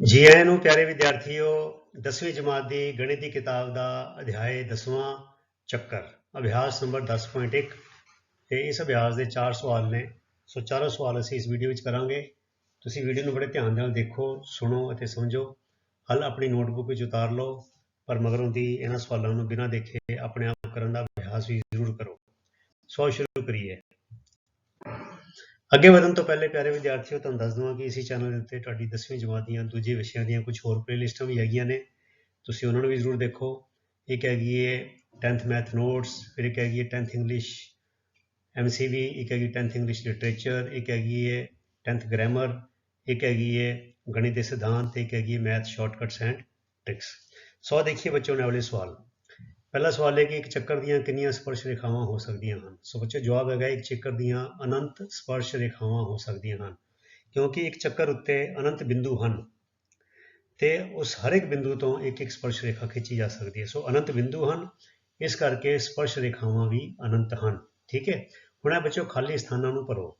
ਜੀ ਆਇਆਂ ਨੂੰ ਪਿਆਰੇ ਵਿਦਿਆਰਥੀਓ 10ਵੀਂ ਜਮਾਤ ਦੀ ਗਣਿਤ ਦੀ ਕਿਤਾਬ ਦਾ ਅਧਿਆਇ 10ਵਾਂ ਚੱਕਰ, ਅਭਿਆਸ ਨੰਬਰ 10.1 ਤੇ ਇਸ ਅਭਿਆਸ ਦੇ ਚਾਰ ਸਵਾਲ ਨੇ, ਸੋ ਚਾਰੋਂ ਸਵਾਲ ਅਸੀਂ ਇਸ ਵੀਡੀਓ ਵਿੱਚ ਕਰਾਂਗੇ। ਤੁਸੀਂ ਵੀਡੀਓ ਨੂੰ ਬੜੇ ਧਿਆਨ ਨਾਲ ਦੇਖੋ, ਸੁਣੋ ਅਤੇ ਸਮਝੋ। ਹੱਲ ਆਪਣੀ ਨੋਟਬੁੱਕ ਵਿੱਚ ਉਤਾਰ ਲਓ, ਪਰ ਮਗਰੋਂ ਦੀ ਇਹਨਾਂ ਸਵਾਲਾਂ ਨੂੰ ਬਿਨਾਂ ਦੇਖੇ ਆਪਣੇ ਆਪ ਕਰਨ ਦਾ ਅਭਿਆਸ ਵੀ ਜ਼ਰੂਰ ਕਰੋ। ਸੋ ਸ਼ੁਰੂ ਕਰੀਏ। ਅੱਗੇ ਵਧਣ ਤੋਂ ਪਹਿਲੇ ਪਿਆਰੇ ਵਿਦਿਆਰਥੀਓ, ਤੁਹਾਨੂੰ ਦੱਸ ਦਵਾਂ ਕਿ ਇਸੇ ਚੈਨਲ ਦੇ ਉੱਤੇ ਤੁਹਾਡੀ 10ਵੀਂ ਜਮਾਤ ਦੀਆਂ, ਦੂਜੇ ਵਿਸ਼ਿਆਂ ਦੀਆਂ ਕੁਝ ਹੋਰ ਪਲੇਲਿਸਟਾਂ ਵੀ ਹੈਗੀਆਂ ਨੇ। ਤੁਸੀਂ ਉਹਨਾਂ ਨੂੰ ਵੀ ਜ਼ਰੂਰ ਦੇਖੋ। ਇੱਕ ਹੈਗੀ ਹੈ 10th ਮੈਥ ਨੋਟਸ ਫਿਰ ਇੱਕ ਹੈਗੀ ਹੈ 10th ਇੰਗਲਿਸ਼ ਐਮਸੀਵੀ ਇੱਕ ਹੈਗੀ 10th ਇੰਗਲਿਸ਼ ਲਿਟਰੇਚਰ ਇੱਕ ਹੈਗੀ ਹੈ 10th ਗ੍ਰਾਮਰ ਇੱਕ ਹੈਗੀ ਹੈ ਗਣਿਤ ਦੇ ਸਿਧਾਂਤ ਤੇ ਇੱਕ ਹੈਗੀ ਹੈ math shortcuts and tricks so ਦੇਖੀਏ ਬੱਚੋਂ ਨੇ ਵਾਲੇ ਸਵਾਲ। ਪਹਿਲਾ ਸਵਾਲ ਹੈ ਕਿ ਇੱਕ ਚੱਕਰ ਦੀਆਂ ਕਿੰਨੀਆਂ ਸਪਰਸ਼ ਰੇਖਾਵਾਂ ਹੋ ਸਕਦੀਆਂ ਹਨ? ਸੋ ਬੱਚੇ ਜਵਾਬ ਹੈਗਾ ਇੱਕ ਚੱਕਰ ਦੀਆਂ ਅਨੰਤ ਸਪਰਸ਼ ਰੇਖਾਵਾਂ ਹੋ ਸਕਦੀਆਂ ਹਨ। ਕਿਉਂਕਿ ਇੱਕ ਚੱਕਰ ਉੱਤੇ ਅਨੰਤ ਬਿੰਦੂ ਹਨ ਤੇ ਉਸ ਹਰ ਇੱਕ ਬਿੰਦੂ ਤੋਂ ਇੱਕ ਇੱਕ ਸਪਰਸ਼ ਰੇਖਾ ਖਿੱਚੀ ਜਾ ਸਕਦੀ ਹੈ। ਸੋ ਅਨੰਤ ਬਿੰਦੂ ਹਨ, ਇਸ ਕਰਕੇ ਸਪਰਸ਼ ਰੇਖਾਵਾਂ ਵੀ ਅਨੰਤ ਹਨ। ਠੀਕ ਹੈ? ਹੁਣ ਇਹ ਬੱਚੋ ਖਾਲੀ ਸਥਾਨਾਂ ਨੂੰ ਭਰੋ।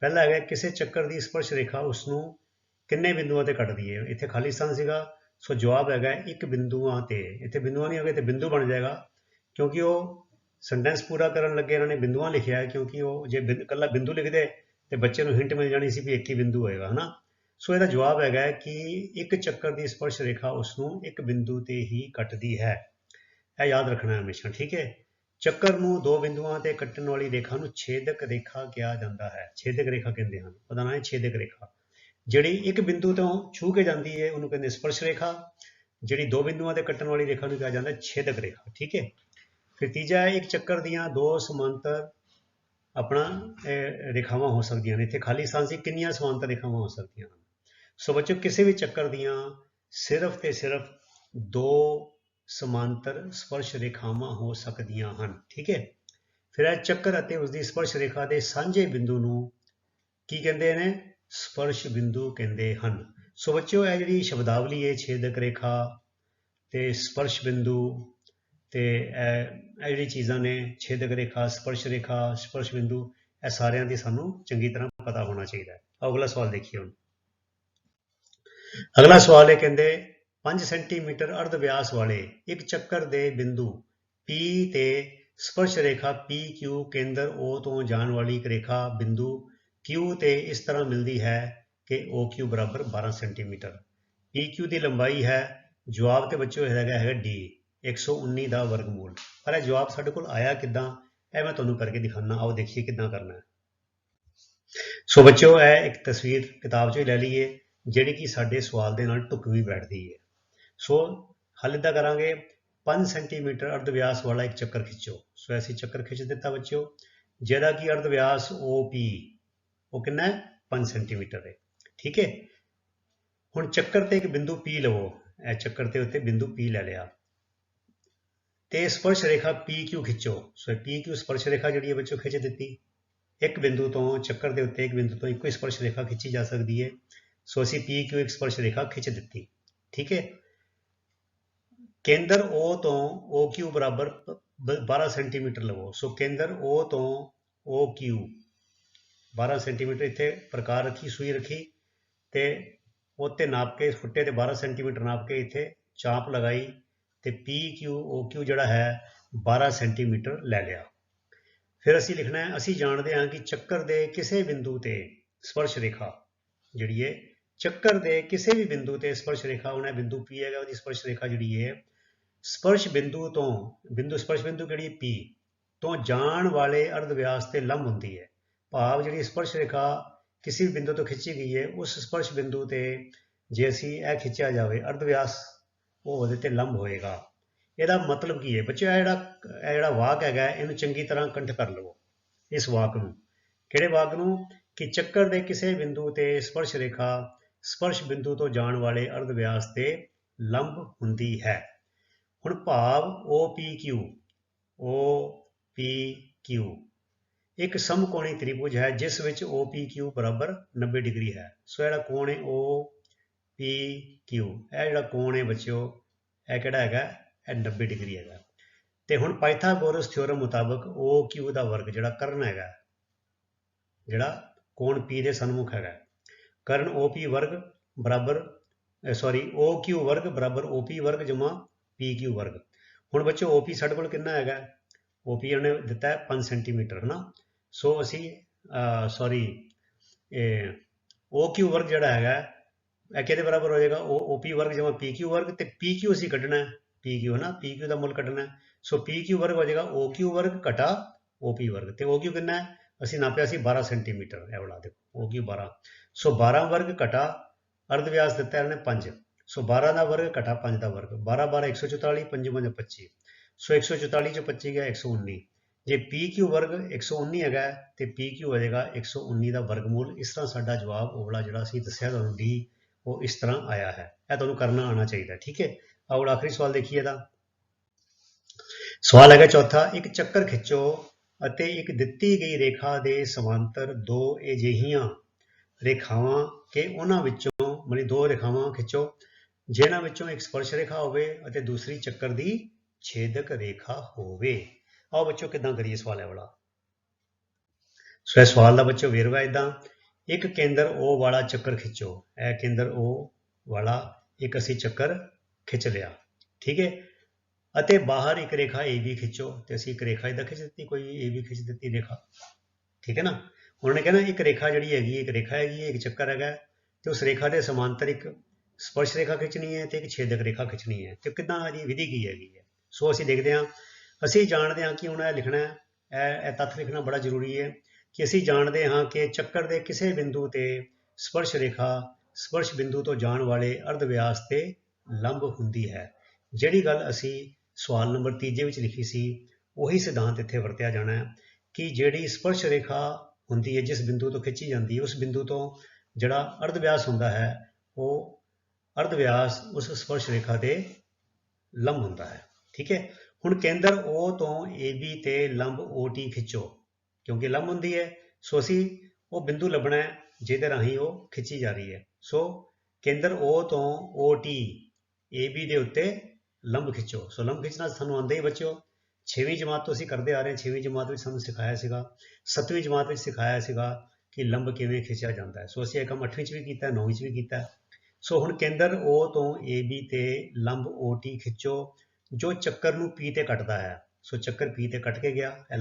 ਪਹਿਲਾ ਹੈਗਾ, ਕਿਸੇ ਚੱਕਰ ਦੀ ਸਪਰਸ਼ ਰੇਖਾ ਉਸ ਨੂੰ ਕਿੰਨੇ ਬਿੰਦੂਆਂ ਤੇ ਕੱਟਦੀ ਹੈ? ਇੱਥੇ ਖਾਲੀ ਸਥਾਨ ਸੀਗਾ। ਸੋ ਜਵਾਬ ਹੈਗਾ ਇੱਕ ਬਿੰਦੂਆਂ ਤੇ। ਇੱਥੇ ਬਿੰਦੂਆਂ ਨਹੀਂ ਹੋਗੇ ਤੇ ਬਿੰਦੂ ਬਣ ਜਾਏਗਾ। ਕਿਉਂਕਿ ਉਹ ਸੈਂਟੈਂਸ ਪੂਰਾ ਕਰਨ ਲੱਗੇ, ਇਹਨਾਂ ਨੇ ਬਿੰਦੂਆਂ ਲਿਖਿਆ ਹੈ, ਕਿਉਂਕਿ ਉਹ ਜੇ ਬਿੰ- ਇਕੱਲਾ ਬਿੰਦੂ ਲਿਖਦੇ, ਤੇ ਬੱਚੇ ਨੂੰ ਹਿੰਟ ਮਿਲ ਜਾਣੀ ਸੀ ਵੀ ਇੱਕ ਹੀ ਬਿੰਦੂ ਹੋਏਗਾ, ਹਨਾ? ਸੋ ਇਹਦਾ ਜਵਾਬ ਹੈਗਾ ਕਿ ਇੱਕ ਚੱਕਰ ਦੀ ਸਪਰਸ਼ ਰੇਖਾ ਉਸ ਨੂੰ ਇੱਕ ਬਿੰਦੂ ਤੇ ਹੀ ਕੱਟਦੀ ਹੈ। ਇਹ ਯਾਦ ਰੱਖਣਾ ਹੈ ਹਮੇਸ਼ਾ, ਠੀਕ ਹੈ? ਚੱਕਰ ਨੂੰ ਦੋ ਬਿੰਦੂਆਂ ਤੇ ਕੱਟਣ ਵਾਲੀ ਰੇਖਾ ਨੂੰ ਛੇਦਕ ਰੇਖਾ ਕਿਹਾ ਜਾਂਦਾ ਹੈ। ਛੇਦਕ ਰੇਖਾ ਕਹਿੰਦੇ ਹਨ। ਪਤਾ ਨਾ ਹੈ ਛੇਦਕ ਰੇਖਾ। ਜਿਹੜੀ ਇੱਕ ਬਿੰਦੂ ਤੋਂ ਛੂ ਕੇ ਜਾਂਦੀ ਹੈ, ਉਹਨੂੰ ਕਹਿੰਦੇ ਸਪਰਸ਼ ਰੇਖਾ। ਜਿਹੜੀ ਦੋ ਬਿੰਦੂਆਂ ਤੇ ਕੱਟਣ ਵਾਲੀ ਰੇਖਾ ਨੂੰ ਕਿਹਾ ਜਾਂਦਾ ਛੇਦਕ ਰੇਖਾ, ਠੀਕ ਹੈ? ਫਿਰ ਤੀਜਾ ਹੈ, ਇੱਕ ਚੱਕਰ ਦੀਆਂ ਦੋ ਸਮਾਂਤਰ ਆਪਣਾ ਰੇਖਾਵਾਂ ਹੋ ਸਕਦੀਆਂ ਨੇ। ਇੱਥੇ ਖਾਲੀ ਸਥਾਨ ਸੀ, ਕਿੰਨੀਆਂ ਸਮਾਂਤਰ ਰੇਖਾਵਾਂ ਹੋ ਸਕਦੀਆਂ ਹਨ? ਸੋ ਬੱਚੋ, ਕਿਸੇ ਵੀ ਚੱਕਰ ਦੀਆਂ ਸਿਰਫ ਤੇ ਸਿਰਫ ਦੋ ਸਮਾਂਤਰ ਸਪਰਸ਼ ਰੇਖਾਵਾਂ ਹੋ ਸਕਦੀਆਂ ਹਨ, ਠੀਕ ਹੈ? ਫਿਰ ਇਹ ਚੱਕਰ ਅਤੇ ਉਸ ਦੀ ਸਪਰਸ਼ ਰੇਖਾ ਦੇ ਸਾਂਝੇ ਬਿੰਦੂ ਨੂੰ ਕੀ ਕਹਿੰਦੇ ਨੇ? ਸਪਰਸ਼ ਬਿੰਦੂ ਕਹਿੰਦੇ ਹਨ। ਸੋ ਬੱਚਿਓ, ਇਹ ਜਿਹੜੀ ਸ਼ਬਦਾਵਲੀ ਹੈ, ਛੇਦਕ ਰੇਖਾ ਤੇ ਸਪਰਸ਼ ਬਿੰਦੂ ਤੇ ਇਹ ਜਿਹੜੀ ਚੀਜ਼ਾਂ ਨੇ, ਛੇਦਕ ਰੇਖਾ, ਸਪਰਸ਼ ਰੇਖਾ, ਸਪਰਸ਼ ਬਿੰਦੂ, ਇਹ ਸਾਰਿਆਂ ਦੀ ਸਾਨੂੰ ਚੰਗੀ ਤਰ੍ਹਾਂ ਪਤਾ ਹੋਣਾ ਚਾਹੀਦਾ ਹੈ। ਅਗਲਾ ਸਵਾਲ ਦੇਖੀਏ ਹੁਣ। ਅਗਲਾ ਸਵਾਲ ਹੈ ਕਹਿੰਦੇ 5 ਸੈਂਟੀਮੀਟਰ ਅਰਧ ਵਿਆਸ ਵਾਲੇ ਇੱਕ ਚੱਕਰ ਦੇ ਬਿੰਦੂ P ਤੇ ਸਪਰਸ਼ ਰੇਖਾ PQ ਕੇਂਦਰ O ਤੋਂ ਜਾਣ ਵਾਲੀ ਇੱਕ ਰੇਖਾ ਬਿੰਦੂ Q ਤੇ ਇਸ ਤਰ੍ਹਾਂ ਮਿਲਦੀ ਹੈ ਕਿ OQ ਬਰਾਬਰ 12 ਸੈਂਟੀਮੀਟਰ। PQ ਦੀ ਲੰਬਾਈ ਹੈ, ਜਵਾਬ ਤੇ ਬੱਚਿਓ ਇਹ ਹੈਗਾ ਹੈਗਾ D 119 ਦਾ ਵਰਗਮੂਲ। ਪਰ ਇਹ ਜਵਾਬ ਸਾਡੇ ਕੋਲ ਆਇਆ ਕਿੱਦਾਂ? ਇਹ ਮੈਂ ਤੁਹਾਨੂੰ ਕਰਕੇ ਦਿਖਾਣਾ ਆਓ ਦੇਖੀਏ ਕਿੱਦਾਂ ਕਰਨਾ ਹੈ। ਸੋ ਬੱਚਿਓ, ਇਹ ਇੱਕ ਤਸਵੀਰ ਕਿਤਾਬ 'ਚੋਂ ਹੀ ਲੈ ਲਈਏ, ਜਿਹੜੀ ਕਿ ਸਾਡੇ ਸਵਾਲ ਦੇ ਨਾਲ ਢੁਕਵੀਂ ਬੈਠਦੀ ਹੈ। ਸੋ ਹੱਲ ਇੱਦਾਂ ਕਰਾਂਗੇ। 5 ਸੈਂਟੀਮੀਟਰ ਅਰਧ ਵਿਆਸ ਵਾਲਾ ਇੱਕ ਚੱਕਰ ਖਿੱਚੋ। ਸੋ ਐਸੀ ਚੱਕਰ ਖਿੱਚ ਦਿੱਤਾ ਬੱਚਿਓ, ਜਿਹਦਾ ਕਿ ਅਰਧ ਵਿਆਸ OP ਉਹ ਕਿੰਨਾ ਹੈ? 5 ਸੈਂਟੀਮੀਟਰ ਹੈ। ਠੀਕ ਹੈ? ਹੁਣ ਚੱਕਰ ਤੇ ਇੱਕ ਬਿੰਦੂ P ਲਵੋ। ਇਹ ਚੱਕਰ ਦੇ ਉੱਤੇ ਬਿੰਦੂ P ਲੈ ਲਿਆ। ਤੇ ਸਪਰਸ਼ ਰੇਖਾ PQ ਖਿੱਚੋ? ਸੋ ਇਹ PQ ਸਪਰਸ਼ ਰੇਖਾ ਜਿਹੜੀ ਹੈ ਬੱਚੋ ਖਿੱਚ ਦਿੱਤੀ? ਇੱਕ ਬਿੰਦੂ ਤੋਂ ਚੱਕਰ ਦੇ ਉੱਤੇ ਇੱਕ ਬਿੰਦੂ ਤੋਂ ਇੱਕੋ ਹੀ ਸਪਰਸ਼ ਰੇਖਾ ਖਿੱਚੀ ਜਾ ਸਕਦੀ ਹੈ। ਸੋ ਅਸੀਂ PQ ਇੱਕ ਸਪਰਸ਼ ਰੇਖਾ ਖਿੱਚ ਦਿੱਤੀ? ਠੀਕ ਹੈ? ਕੇਂਦਰ O ਤੋਂ OQ ਬਰਾਬਰ ਪ- 12 ਸੈਂਟੀਮੀਟਰ ਲਵੋ। ਸੋ ਕੇਂਦਰ O ਤੋਂ OQ 12 ਸੈਂਟੀਮੀਟਰ ਇੱਥੇ ਪ੍ਰਕਾਰ ਰੱਖੀ ਸੂਈ ਰੱਖੀ ਤੇ ਉੱਤੇ ਨਾਪ ਕੇ ਫੁੱਟੇ ਤੇ 12 ਸੈਂਟੀਮੀਟਰ ਨਾਪ ਕੇ ਇੱਥੇ ਚਾਪ ਲਗਾਈ ਤੇ PQ OQ ਜਿਹੜਾ ਹੈ 12 ਸੈਂਟੀਮੀਟਰ ਲੈ ਲਿਆ ਫਿਰ ਅਸੀਂ ਲਿਖਣਾ ਹੈ ਅਸੀਂ ਜਾਣਦੇ ਹਾਂ ਕਿ ਚੱਕਰ ਦੇ ਕਿਸੇ ਬਿੰਦੂ ਤੇ ਸਪਰਸ਼ ਰੇਖਾ ਜਿਹੜੀ ਹੈ ਚੱਕਰ ਦੇ ਕਿਸੇ ਵੀ ਬਿੰਦੂ ਤੇ ਸਪਰਸ਼ ਰੇਖਾ ਹੋਣਾ ਬਿੰਦੂ P ਹੈਗਾ ਉਹਦੀ ਸਪਰਸ਼ ਰੇਖਾ ਜਿਹੜੀ ਹੈ ਸਪਰਸ਼ ਬਿੰਦੂ ਤੋਂ ਬਿੰਦੂ ਸਪਰਸ਼ ਬਿੰਦੂ ਕਿਹੜੀ ਹੈ P ਤੋਂ ਜਾਣ ਵਾਲੇ ਅਰਧ ਵਿਆਸ ਤੇ ਲੰਬ ਹੁੰਦੀ ਹੈ ਭਾਵ ਜਿਹੜੀ ਸਪਰਸ਼ ਰੇਖਾ ਕਿਸੇ ਵੀ ਬਿੰਦੂ ਤੋਂ ਖਿੱਚੀ ਗਈ ਹੈ, ਉਸ ਸਪਰਸ਼ ਬਿੰਦੂ ਤੇ ਜੇ ਅਸੀਂ ਇਹ ਖਿੱਚਿਆ ਜਾਵੇ ਅਰਧ ਵਿਆਸ ਉਹ ਉਹਦੇ ਤੇ ਲੰਬ ਹੋਏਗਾ। ਇਹਦਾ ਮਤਲਬ ਕੀ ਹੈ? ਬੱਚਿਓ, ਇਹ ਜਿਹੜਾ ਇਹ ਜਿਹੜਾ ਵਾਕ ਹੈਗਾ, ਇਹਨੂੰ ਚੰਗੀ ਤਰ੍ਹਾਂ ਕੰਠ ਕਰ ਲਵੋ, ਇਸ ਵਾਕ ਨੂੰ। ਕਿਹੜੇ ਵਾਕ ਨੂੰ? ਕਿ ਚੱਕਰ ਦੇ ਕਿਸੇ ਬਿੰਦੂ ਤੇ ਸਪਰਸ਼ ਰੇਖਾ, ਸਪਰਸ਼ ਬਿੰਦੂ ਤੋਂ ਜਾਣ ਵਾਲੇ ਅਰਧ ਵਿਆਸ ਤੇ ਲੰਬ ਹੁੰਦੀ ਹੈ। ਹੁਣ ਭਾਵ OPQ OPQ ਇੱਕ ਸਮਕੋਣੀ ਤ੍ਰਿਭੁਜ ਹੈ, ਜਿਸ ਵਿੱਚ OPQ ਬਰਾਬਰ 90 ਡਿਗਰੀ ਹੈ। ਸੋ ਜਿਹੜਾ ਕੋਣ ਹੈ OPQ ਇਹ ਜਿਹੜਾ ਕੋਣ ਹੈ ਬੱਚਿਓ, ਇਹ ਕਿਹੜਾ ਹੈਗਾ? ਇਹ 90 ਡਿਗਰੀ ਹੈਗਾ। ਤੇ ਹੁਣ ਪਾਈਥਾਗੋਰਸ ਥਿਉਰਮ ਮੁਤਾਬਕ OQ ਦਾ ਵਰਗ ਜਿਹੜਾ ਕਰਨ ਹੈਗਾ, ਜਿਹੜਾ ਕੋਣ P ਦੇ ਸਨਮੁਖ ਹੈਗਾ। ਕਰਨ OP ਵਰਗ ਬਰਾਬਰ ਸੌਰੀ OQ ਵਰਗ ਬਰਾਬਰ OP ਵਰਗ ਜਮਾ PQ ਵਰਗ। ਹੁਣ ਬੱਚੋ OP ਸਾਡੇ ਕੋਲ ਕਿੰਨਾ ਹੈਗਾ? OP ਉਹਨੇ ਦਿੱਤਾ ਹੈ 5 ਸੈਂਟੀਮੀਟਰ, ਹਨਾ? ਸੋ ਅਸੀਂ ਸੌਰੀ ਇਹ OQ ਵਰਗ ਜਿਹੜਾ ਹੈਗਾ, ਇਹ ਕਿਹਦੇ ਬਰਾਬਰ ਹੋ ਜਾਏਗਾ? ਉਹ OP ਵਰਗ ਜਮਾ PQ ਵਰਗ ਤੇ PQ ਅਸੀਂ ਕੱਢਣਾ ਹੈ। PQ ਹਨਾ PQ ਦਾ ਮੁੱਲ ਕੱਢਣਾ ਹੈ। ਸੋ PQ ਵਰਗ ਹੋ ਜਾਏਗਾ OQ ਵਰਗ ਘਟਾ OP ਵਰਗ ਤੇ OQ ਕਿੰਨਾ ਹੈ? ਅਸੀਂ ਨਾਪਿਆ ਸੀ 12 ਸੈਂਟੀਮੀਟਰ, ਇਹ ਵਾਲਾ ਦੇਖੋ OQ 12 ਸੋ 12 ਵਰਗ ਘਟਾ, ਅਰਧ ਵਿਆਸ ਦਿੱਤਾ ਇਹਨੇ 5 ਸੋ 12 ਦਾ ਵਰਗ ਘਟਾ 5 ਦਾ ਵਰਗ 12 12 144 5 5 25 ਸੋ 144 ਚੋਂ 25 ਗਿਆ 119 ਜੇ PQ ਵਰਗ 119 ਹੈਗਾ ਹੈ, ਤੇ PQ ਹੋ ਜਾਏਗਾ 119 ਦਾ ਵਰਗਮੂਲ ਇਸ ਤਰ੍ਹਾਂ ਸਾਡਾ ਜਵਾਬ ਉਹ ਵਾਲਾ ਜਿਹੜਾ ਅਸੀਂ ਦੱਸਿਆ ਤੁਹਾਨੂੰ D ਉਹ ਇਸ ਤਰ੍ਹਾਂ ਆਇਆ ਹੈ। ਇਹ ਤੁਹਾਨੂੰ ਕਰਨਾ ਆਉਣਾ ਚਾਹੀਦਾ ਠੀਕ ਹੈ? ਆਓ ਆਖਰੀ ਸਵਾਲ ਦੇਖੀਏ ਇਹਦਾ। ਸਵਾਲ ਹੈਗਾ ਚੌਥਾ ਇੱਕ ਚੱਕਰ ਖਿੱਚੋ ਅਤੇ ਇੱਕ ਦਿੱਤੀ ਗਈ ਰੇਖਾ ਦੇ ਸਮਾਂਤਰ ਦੋ ਅਜਿਹੀਆਂ ਰੇਖਾਵਾਂ ਕਿ ਉਹਨਾਂ ਵਿੱਚੋਂ ਮਤਲਬ ਦੋ ਰੇਖਾਵਾਂ ਖਿੱਚੋ ਜਿਨ੍ਹਾਂ ਵਿੱਚੋਂ ਇੱਕ ਸਪਰਸ਼ ਰੇਖਾ ਹੋਵੇ ਅਤੇ ਦੂਸਰੀ ਚੱਕਰ ਦੀ ਛੇਦਕ ਰੇਖਾ ਹੋਵੇ। ਆਓ ਬੱਚੋ ਕਿਦਾਂ ਕਰੀਏ ਸਵਾਲ ਇਹ ਵਾਲਾ? ਸੋ ਇਹ ਸਵਾਲ ਦਾ ਬੱਚੋ ਵੇਰਵਾ ਇਦਾਂ ਇੱਕ ਕੇਂਦਰ O ਵਾਲਾ ਚੱਕਰ ਖਿੱਚੋ। ਇਹ ਕੇਂਦਰ O ਵਾਲਾ, ਇੱਕ ਅਸੀਂ ਚੱਕਰ ਖਿੱਚ ਲਿਆ। ਠੀਕ ਹੈ? ਅਤੇ ਬਾਹਰ ਇੱਕ ਰੇਖਾ AB ਖਿੱਚੋ, ਤੇ ਅਸੀਂ ਇੱਕ ਰੇਖਾ ਇਹਦਾ ਖਿੱਚ ਦਿੱਤੀ, ਕੋਈ AB ਖਿੱਚ ਦਿੱਤੀ ਰੇਖਾ। ਠੀਕ ਹੈ ਨਾ? ਉਹਨਾਂ ਨੇ ਕਹਿੰਦਾ ਇੱਕ ਰੇਖਾ ਜਿਹੜੀ ਹੈਗੀ, ਇੱਕ ਰੇਖਾ ਹੈਗੀ ਹੈ ਇੱਕ ਚੱਕਰ ਹੈਗਾ, ਤੇ ਉਸ ਰੇਖਾ ਦੇ ਸਮਾਂਤਰ ਇੱਕ ਸਪਰਸ਼ ਰੇਖਾ ਖਿੱਚਣੀ ਹੈ, ਤੇ ਇੱਕ ਛੇਦਕ ਰੇਖਾ ਖਿੱਚਣੀ ਹੈ। ਤੇ ਕਿੱਦਾਂ ਇਹਦੀ ਵਿਧੀ ਕੀ ਹੈਗੀ ਹੈ? ਸੋ ਅਸੀਂ ਦੇਖਦੇ ਹਾਂ ਅਸੀਂ ਜਾਣਦੇ ਹਾਂ ਕਿ ਹੁਣ ਇਹ ਲਿਖਣਾ ਹੈ। ਇਹ ਇਹ ਤੱਥ ਲਿਖਣਾ ਬੜਾ ਜ਼ਰੂਰੀ ਹੈ ਕਿ ਅਸੀਂ ਜਾਣਦੇ ਹਾਂ ਕਿ ਚੱਕਰ ਦੇ ਕਿਸੇ ਬਿੰਦੂ ਤੇ ਸਪਰਸ਼ ਰੇਖਾ, ਸਪਰਸ਼ ਬਿੰਦੂ ਤੋਂ ਜਾਣ ਵਾਲੇ ਅਰਧ ਵਿਆਸ ਤੇ ਲੰਬ ਹੁੰਦੀ ਹੈ। ਜਿਹੜੀ ਗੱਲ ਅਸੀਂ ਸਵਾਲ ਨੰਬਰ ਤੀਜੇ ਵਿੱਚ ਲਿਖੀ ਸੀ, ਉਹੀ ਸਿਧਾਂਤ ਇੱਥੇ ਵਰਤਿਆ ਜਾਣਾ ਹੈ ਕਿ ਜਿਹੜੀ ਸਪਰਸ਼ ਰੇਖਾ ਹੁੰਦੀ ਹੈ, ਜਿਸ ਬਿੰਦੂ ਤੋਂ ਖਿੱਚੀ ਜਾਂਦੀ ਹੈ, ਉਸ ਬਿੰਦੂ ਤੋਂ ਜਿਹੜਾ ਅਰਧ ਵਿਆਸ ਹੁੰਦਾ ਹੈ, ਉਹ ਅਰਧ ਵਿਆਸ ਉਸ ਸਪਰਸ਼ ਰੇਖਾ ਦੇ ਲੰਬ ਹੁੰਦਾ ਹੈ। ਠੀਕ ਹੈ? ਹੁਣ ਕੇਂਦਰ O ਤੋਂ AB ਤੇ ਲੰਬ OT ਖਿੱਚੋ, ਕਿਉਂਕਿ ਲੰਬ ਹੁੰਦੀ ਹੈ। ਸੋ ਅਸੀਂ ਉਹ ਬਿੰਦੂ ਲੱਭਣਾ ਹੈ, ਜਿਹਦੇ ਰਾਹੀਂ ਉਹ ਖਿੱਚੀ ਜਾ ਰਹੀ ਹੈ। ਸੋ ਕੇਂਦਰ O ਤੋਂ OT AB ਦੇ ਉੱਤੇ ਲੰਬ ਖਿੱਚੋ। ਸੋ ਲੰਬ ਖਿੱਚਣਾ ਸਾਨੂੰ ਆਉਂਦਾ ਹੀ ਬੱਚਿਓ। 6ਵੀਂ ਜਮਾਤ ਤੋਂ ਅਸੀਂ ਕਰਦੇ ਆ ਰਹੇ ਹਾਂ। 6ਵੀਂ ਜਮਾਤ ਵਿੱਚ ਸਾਨੂੰ ਸਿਖਾਇਆ ਸੀਗਾ। 7ਵੀਂ ਜਮਾਤ ਵਿੱਚ ਸਿਖਾਇਆ ਸੀਗਾ ਕਿ ਲੰਬ ਕਿਵੇਂ ਖਿੱਚਿਆ ਜਾਂਦਾ ਹੈ। ਸੋ ਅਸੀਂ ਇਹ ਕੰਮ 8ਵੀਂ ਚ ਵੀ ਕੀਤਾ 9ਵੀਂ ਚ ਵੀ ਕੀਤਾ। ਸੋ ਹੁਣ ਕੇਂਦਰ O ਤੋਂ AB ਤੇ ਲੰਬ OT ਖਿੱਚੋ। ਜੋ ਚੱਕਰ ਨੂੰ P ਤੇ ਕੱਟਦਾ ਹੈ, ਸੋ ਚੱਕਰ P ਤੇ ਕੱਟ ਕੇ ਗਿਆ ਇਹ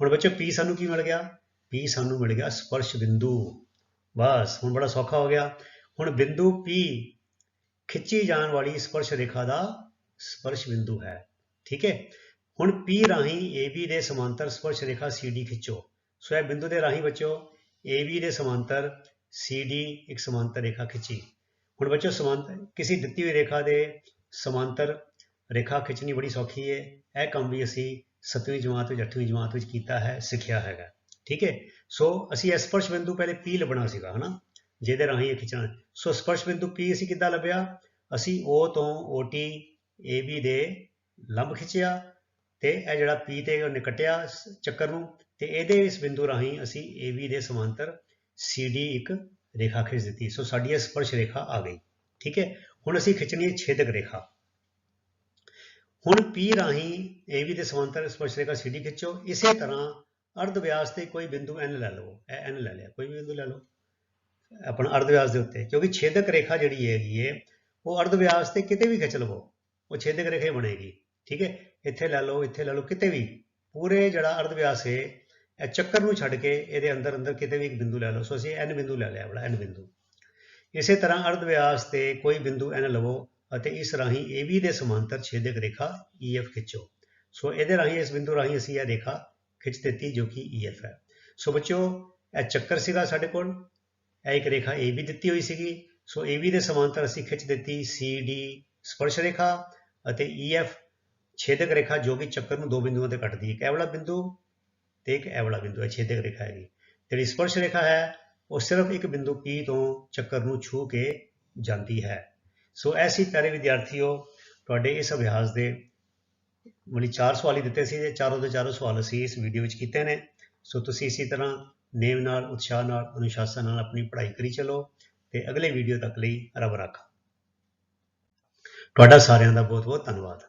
ਹੁਣ ਬੱਚੋ, P ਸਾਨੂੰ ਕੀ ਮਿਲ ਗਿਆ? P ਸਾਨੂੰ ਮਿਲ ਗਿਆ ਸਪਰਸ਼ ਬਿੰਦੂ। ਬਸ, ਹੁਣ ਬੜਾ ਸੌਖਾ ਹੋ ਗਿਆ। ਹੁਣ ਬਿੰਦੂ P ਖਿੱਚੀ ਜਾਣ ਵਾਲੀ ਸਪਰਸ਼ ਰੇਖਾ ਦਾ ਸਪਰਸ਼ ਬਿੰਦੂ ਹੈ। ਠੀਕ ਹੈ? ਹੁਣ P ਰਾਹੀਂ AB ਦੇ ਸਮਾਂਤਰ ਸਪਰਸ਼ ਰੇਖਾ CD ਖਿੱਚੋ। ਸੋ ਇਹ ਬਿੰਦੂ ਦੇ ਰਾਹੀਂ ਬੱਚੋ AB ਦੇ ਸਮਾਂਤਰ CD ਇੱਕ ਸਮਾਂਤਰ ਰੇਖਾ ਖਿੱਚੀ। ਹੁਣ ਬੱਚੋ, ਸਮਾਂਤਰ, ਕਿਸੇ ਦਿੱਤੀ ਹੋਈ ਰੇਖਾ ਦੇ ਸਮਾਂਤਰ ਰੇਖਾ ਖਿੱਚਣੀ ਬੜੀ ਸੌਖੀ ਹੈ ਇਹ ਕੰਮ ਵੀ ਅਸੀਂ 7ਵੀਂ ਜਮਾਤ ਵਿੱਚ 8ਵੀਂ ਜਮਾਤ ਵਿੱਚ ਕੀਤਾ ਹੈ, ਸਿੱਖਿਆ ਹੈਗਾ। ਠੀਕ ਹੈ ਸੋ ਅਸੀਂ ਇਹ ਸਪਰਸ਼ ਬਿੰਦੂ ਪਹਿਲੇ P ਲੱਭਣਾ ਸੀਗਾ, ਹਨਾ? ਜਿਹਦੇ ਰਾਹੀਂ ਇਹ ਖਿੱਚਣਾ। ਸੋ ਸਪਰਸ਼ ਬਿੰਦੂ P ਅਸੀਂ ਕਿੱਦਾਂ ਲੱਭਿਆ? ਅਸੀਂ O ਤੋਂ OT AB ਦੇ ਲੰਬ ਖਿੱਚਿਆ ਤੇ ਇਹ ਜਿਹੜਾ P ਤੇ ਉਹਨੇ ਕੱਟਿਆ ਚੱਕਰ ਨੂੰ ਤੇ ਇਹਦੇ ਇਸ ਬਿੰਦੂ ਰਾਹੀਂ ਅਸੀਂ AB ਦੇ ਸਮਾਂਤਰ CD ਇੱਕ ਰੇਖਾ ਖਿੱਚ ਦਿੱਤੀ। ਸੋ ਸਾਡੀ ਇਹ ਸਪਰਸ਼ ਰੇਖਾ ਆ ਗਈ। ਠੀਕ ਹੈ ਹੁਣ ਅਸੀਂ ਖਿੱਚਣੀ ਹੈ ਛੇਦਕ ਰੇਖਾ। ਹੁਣ P ਰਾਹੀਂ AB ਦੇ ਸਮਾਂਤਰ ਸਪਰਸ਼ ਰੇਖਾ CD ਖਿੱਚੋ, ਇਸੇ ਤਰ੍ਹਾਂ ਅਰਧ ਵਿਆਸ ਤੇ ਕੋਈ ਬਿੰਦੂ N ਲੈ ਲਓ ਇਹ N ਲੈ ਲਿਆ, ਕੋਈ ਵੀ ਬਿੰਦੂ ਲੈ ਲਓ। ਆਪਣਾ ਅਰਧ ਵਿਆਸ ਦੇ ਉੱਤੇ, ਕਿਉਂਕਿ ਛੇਦਕ ਰੇਖਾ ਜਿਹੜੀ ਹੈਗੀ ਹੈ ਉਹ ਅਰਧ ਵਿਆਸ ਤੇ ਕਿਤੇ ਵੀ ਖਿੱਚ ਲਵੋ, ਉਹ ਛੇਦਕ ਰੇਖਾ ਹੀ ਬਣੇਗੀ, ਠੀਕ ਹੈ ਇੱਥੇ ਲੈ ਲਓ, ਇੱਥੇ ਲੈ ਲਓ, ਕਿਤੇ ਵੀ, ਪੂਰੇ ਜਿਹੜਾ ਅਰਧ ਵਿਆਸ ਹੈ ਇਹ ਚੱਕਰ ਨੂੰ ਛੱਡ ਕੇ ਇਹਦੇ ਅੰਦਰ ਅੰਦਰ ਕਿਤੇ ਵੀ ਇੱਕ ਬਿੰਦੂ ਲੈ ਲਓ। ਸੋ ਅਸੀਂ n ਬਿੰਦੂ ਲੈ ਲਿਆ ਬੜਾ n ਬਿੰਦੂ। ਇਸੇ ਤਰ੍ਹਾਂ ਅਰਧ ਵਿਆਸ ਤੇ ਕੋਈ ਬਿੰਦੂ n ਲਵੋ ਅਤੇ ਇਸ ਰਾਹੀਂ AB ਦੇ ਸਮਾਂਤਰ ਛੇਦਕ ਰੇਖਾ EF ਖਿੱਚੋ। ਸੋ ਇਹਦੇ ਰਾਹੀਂ, ਇਸ ਬਿੰਦੂ ਰਾਹੀਂ ਅਸੀਂ ਇਹ ਰੇਖਾ ਖਿੱਚ ਦਿੱਤੀ ਜੋ ਕਿ EF ਹੈ। ਸੋ ਬੱਚਿਓ, ਇਹ ਚੱਕਰ ਸੀਗਾ ਸਾਡੇ ਕੋਲ। ਇਹ ਇੱਕ ਰੇਖਾ AB ਦਿੱਤੀ ਹੋਈ ਸੀਗੀ। ਸੋ AB ਦੇ ਸਮਾਂਤਰ ਅਸੀਂ ਖਿੱਚ ਦਿੱਤੀ CD ਸਪਰਸ਼ ਰੇਖਾ ਅਤੇ EF ਛੇਦਕ ਰੇਖਾ ਜੋ ਕਿ ਚੱਕਰ ਨੂੰ ਦੋ ਬਿੰਦੂਆਂ ਤੇ ਕੱਟਦੀ ਹੈ। ਇੱਕ ਇਹ ਵਾਲਾ ਬਿੰਦੂ ਤੇ ਇੱਕ ਇਹ ਵਾਲਾ ਬਿੰਦੂ ਹੈ ਛੇਦਕ ਰੇਖਾ ਹੈਗੀ। ਜਿਹੜੀ ਸਪਰਸ਼ ਰੇਖਾ ਹੈ, ਉਹ ਸਿਰਫ ਇੱਕ ਬਿੰਦੂ P ਤੋਂ ਚੱਕਰ ਨੂੰ ਛੂ ਕੇ ਜਾਂਦੀ ਹੈ। ਸੋ ਐਸੀ ਪਿਆਰੇ ਵਿਦਿਆਰਥੀਓ ਤੁਹਾਡੇ ਇਸ ਅਭਿਆਸ ਦੇ ਮਤਲਬ ਚਾਰ ਸਵਾਲ ਹੀ ਦਿੱਤੇ ਸੀ ਤੇ ਚਾਰੋਂ ਦੇ ਚਾਰੋਂ ਸਵਾਲ ਅਸੀਂ ਇਸ ਵੀਡੀਓ ਵਿੱਚ ਕੀਤੇ ਨੇ ਸੋ ਤੁਸੀਂ ਇਸੇ ਤਰ੍ਹਾਂ ਨੇਮ ਨਾਲ ਉਤਸ਼ਾਹ ਨਾਲ ਅਨੁਸ਼ਾਸਨ ਨਾਲ ਆਪਣੀ ਪੜ੍ਹਾਈ ਕਰੀ ਚੱਲੋ ਤੇ ਅਗਲੇ ਵੀਡੀਓ ਤੱਕ ਲਈ ਰੱਬ ਰਾਖਾ ਤੁਹਾਡਾ ਸਾਰਿਆਂ ਦਾ ਬਹੁਤ ਬਹੁਤ ਧੰਨਵਾਦ